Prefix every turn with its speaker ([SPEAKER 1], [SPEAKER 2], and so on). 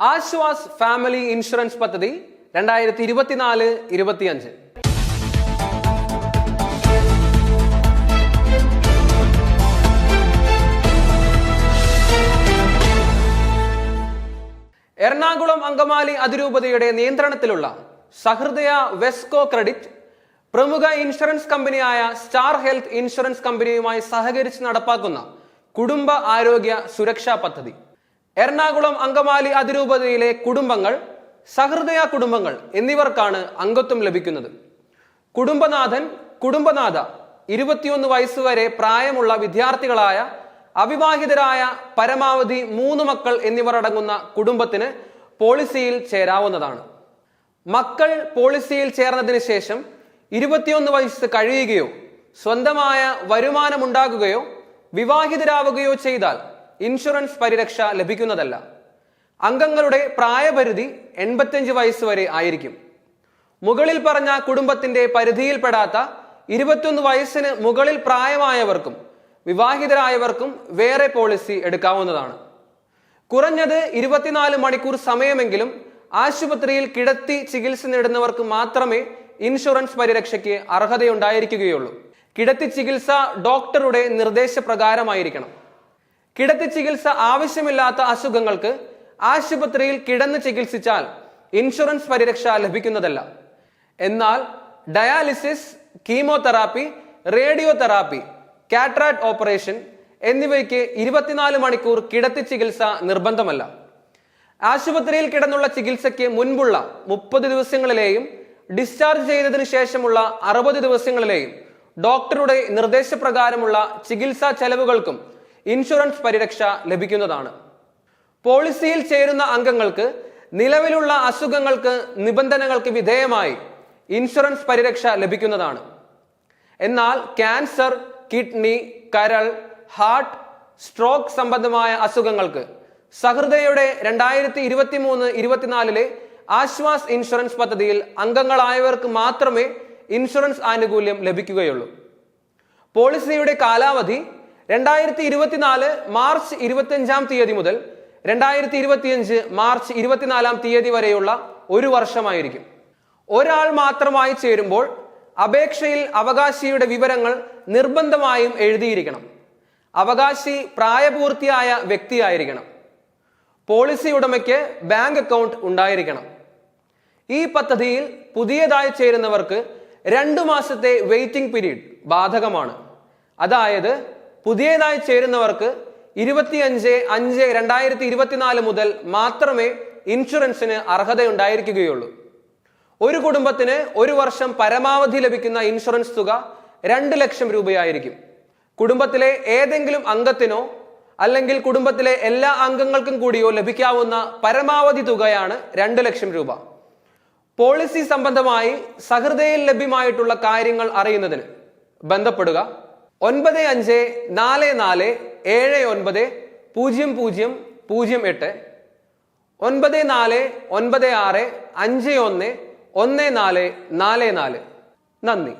[SPEAKER 1] Aswas family insurance പദ്ധതി രണ്ടായിരത്തി ഇരുപത്തിനാല് ഇരുപത്തിയഞ്ച്. എറണാകുളം അങ്കമാലി അതിരൂപതയുടെ നിയന്ത്രണത്തിലുള്ള സഹൃദയ വെസ്കോ ക്രെഡിറ്റ് പ്രമുഖ ഇൻഷുറൻസ് കമ്പനിയായ സ്റ്റാർ ഹെൽത്ത് ഇൻഷുറൻസ് കമ്പനിയുമായി സഹകരിച്ച് നടപ്പാക്കുന്ന കുടുംബ ആരോഗ്യ സുരക്ഷാ പദ്ധതി. എറണാകുളം അങ്കമാലി അതിരൂപതയിലെ കുടുംബങ്ങൾ സഹൃദയ കുടുംബങ്ങൾ എന്നിവർക്കാണ് അംഗത്വം ലഭിക്കുന്നത്. കുടുംബനാഥൻ കുടുംബനാഥ ഇരുപത്തിയൊന്ന് വയസ്സുവരെ പ്രായമുള്ള വിദ്യാർത്ഥികളായ അവിവാഹിതരായ പരമാവധി മൂന്ന് മക്കൾ എന്നിവർ അടങ്ങുന്ന കുടുംബത്തിന് പോളിസിയിൽ ചേരാവുന്നതാണ്. മക്കൾ പോളിസിയിൽ ചേർന്നതിന് ശേഷം ഇരുപത്തിയൊന്ന് വയസ്സ് കഴിയുകയോ സ്വന്തമായ വരുമാനമുണ്ടാകുകയോ വിവാഹിതരാവുകയോ ചെയ്താൽ ഇൻഷുറൻസ് പരിരക്ഷ ലഭിക്കുന്നതല്ല. അംഗങ്ങളുടെ പ്രായപരിധി എൺപത്തിയഞ്ച് വയസ്സ് വരെ ആയിരിക്കും. മുകളിൽ പറഞ്ഞ കുടുംബത്തിന്റെ പരിധിയിൽപ്പെടാത്ത ഇരുപത്തിയൊന്ന് വയസ്സിന് മുകളിൽ പ്രായമായവർക്കും വിവാഹിതരായവർക്കും വേറെ പോളിസി എടുക്കാവുന്നതാണ്. കുറഞ്ഞത് ഇരുപത്തിനാല് മണിക്കൂർ സമയമെങ്കിലും ആശുപത്രിയിൽ കിടത്തി ചികിത്സ നേടുന്നവർക്ക് മാത്രമേ ഇൻഷുറൻസ് പരിരക്ഷയ്ക്ക് അർഹതയുണ്ടായിരിക്കുകയുള്ളൂ. കിടത്തി ചികിത്സ ഡോക്ടറുടെ നിർദ്ദേശപ്രകാരമായിരിക്കണം. കിടത്തി ചികിത്സ ആവശ്യമില്ലാത്ത അസുഖങ്ങൾക്ക് ആശുപത്രിയിൽ കിടന്ന് ചികിത്സിച്ചാൽ ഇൻഷുറൻസ് പരിരക്ഷ ലഭിക്കുന്നതല്ല. എന്നാൽ dialysis chemotherapy radio therapy cataract operation എന്നിവയ്ക്ക് ഇരുപത്തിനാല് മണിക്കൂർ കിടത്തി ചികിത്സ നിർബന്ധമല്ല. ആശുപത്രിയിൽ കിടന്നുള്ള ചികിത്സയ്ക്ക് മുൻപുള്ള മുപ്പത് ദിവസങ്ങളിലെയും ഡിസ്ചാർജ് ചെയ്തതിനു ശേഷമുള്ള അറുപത് ദിവസങ്ങളിലെയും ഡോക്ടറുടെ നിർദ്ദേശപ്രകാരമുള്ള ചികിത്സാ ചെലവുകൾക്കും ഇൻഷുറൻസ് പരിരക്ഷ ലഭിക്കുന്നതാണ്. പോളിസിയിൽ ചേരുന്ന അംഗങ്ങൾക്ക് നിലവിലുള്ള അസുഖങ്ങൾക്ക് നിബന്ധനകൾക്ക് വിധേയമായി ഇൻഷുറൻസ് പരിരക്ഷ ലഭിക്കുന്നതാണ്. എന്നാൽ ക്യാൻസർ കിഡ്നി കരൾ ഹാർട്ട് സ്ട്രോക്ക് സംബന്ധമായ അസുഖങ്ങൾക്ക് സഹൃദയുടെ രണ്ടായിരത്തി ഇരുപത്തി മൂന്ന് ഇരുപത്തിനാലിലെ ആശ്വാസ് ഇൻഷുറൻസ് പദ്ധതിയിൽ അംഗങ്ങളായവർക്ക് മാത്രമേ ഇൻഷുറൻസ് ആനുകൂല്യം ലഭിക്കുകയുള്ളൂ. പോളിസിയുടെ കാലാവധി രണ്ടായിരത്തി ഇരുപത്തിനാല് മാർച്ച് ഇരുപത്തിയഞ്ചാം തീയതി മുതൽ രണ്ടായിരത്തി ഇരുപത്തിയഞ്ച് മാർച്ച് ഇരുപത്തിനാലാം തീയതി വരെയുള്ള ഒരു വർഷമായിരിക്കും. ഒരാൾ മാത്രമായി ചേരുമ്പോൾ അപേക്ഷയിൽ അവകാശിയുടെ വിവരങ്ങൾ നിർബന്ധമായും എഴുതിയിരിക്കണം. അവകാശി പ്രായപൂർത്തിയായ വ്യക്തിയായിരിക്കണം. പോളിസി ഉടമയ്ക്ക് ബാങ്ക് അക്കൗണ്ട് ഉണ്ടായിരിക്കണം. ഈ പദ്ധതിയിൽ പുതിയതായി ചേരുന്നവർക്ക് രണ്ടു മാസത്തെ വെയിറ്റിംഗ് പീരീഡ് ബാധകമാണ്. അതായത് പുതിയതായി ചേരുന്നവർക്ക് ഇരുപത്തിയഞ്ച് അഞ്ച് രണ്ടായിരത്തി ഇരുപത്തിനാല് മുതൽ മാത്രമേ ഇൻഷുറൻസിന് അർഹതയുണ്ടായിരിക്കുകയുള്ളൂ. ഒരു കുടുംബത്തിന് ഒരു വർഷം പരമാവധി ലഭിക്കുന്ന ഇൻഷുറൻസ് തുക രണ്ട് ലക്ഷം രൂപയായിരിക്കും. കുടുംബത്തിലെ ഏതെങ്കിലും അംഗത്തിനോ അല്ലെങ്കിൽ കുടുംബത്തിലെ എല്ലാ അംഗങ്ങൾക്കും കൂടിയോ ലഭിക്കാവുന്ന പരമാവധി തുകയാണ് രണ്ട് ലക്ഷം രൂപ. പോളിസി സംബന്ധമായി സഹൃദയിൽ ലഭ്യമായിട്ടുള്ള കാര്യങ്ങൾ അറിയുന്നതിന് ബന്ധപ്പെടുക. ഒൻപത് അഞ്ച് നാല് നാല് ഏഴ് ഒൻപത് പൂജ്യം പൂജ്യം പൂജ്യം എട്ട് ഒൻപത് നാല് ഒൻപത് ആറ് അഞ്ച് ഒന്ന് ഒന്ന് നാല് നാല് നാല്. നന്ദി.